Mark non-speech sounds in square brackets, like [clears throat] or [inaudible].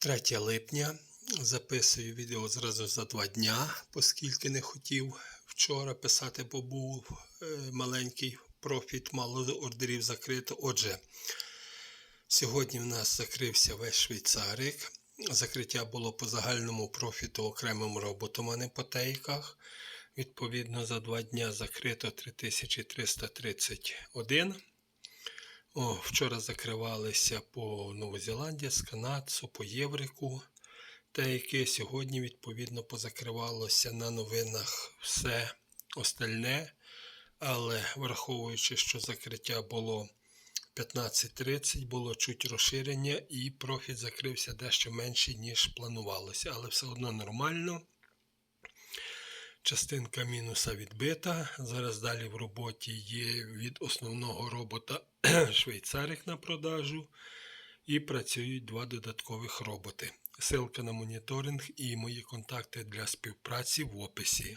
3 липня. Записую відео зразу за два дня, оскільки не хотів вчора писати, бо був е, маленький профіт, мало ордерів закрито. Отже, сьогодні в нас закрився весь швейцарик. Закриття було по загальному профіту окремим роботом, а не по тейках. Відповідно, за два дня закрито 3331. О, вчора закривалися по Новозеландії, з Канадцу, по Єврику. Та яке сьогодні, відповідно, позакривалося на новинах все остальне. Але враховуючи, що закриття було 15.30, було чуть розширення, і профіт закрився дещо менший, ніж планувалося. Але все одно нормально. Частинка мінуса відбита. Зараз далі в роботі є від основного робота [clears throat] швейцарик на продажу. І працюють два додаткових роботи. Силка на моніторинг і мої контакти для співпраці в описі.